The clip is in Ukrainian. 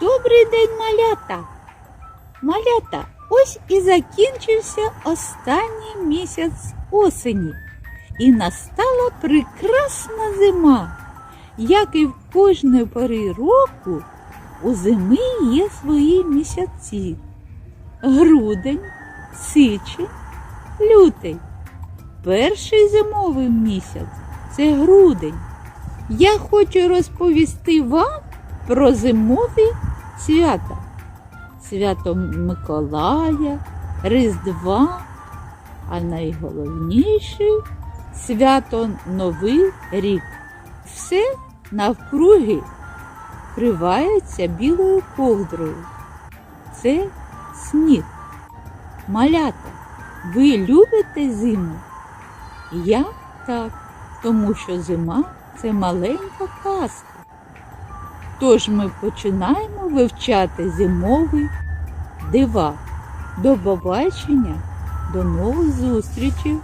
Добрий день, малята! Малята, ось і закінчився останній місяць осені. І настала прекрасна зима. Як і в кожної пори року, у зими є свої місяці. Грудень, сичень, лютий. Перший зимовий місяць це грудень. Я хочу розповісти вам про зимові свята. Свято Миколая, Різдва, а найголовніше свято Новий рік. Все навкруги вкривається білою ковдрою. Це сніг. Малята, ви любите зиму? Я так, тому що зима це маленька казка. Тож ми починаємо вивчати зимові дива. До побачення, до нових зустрічей!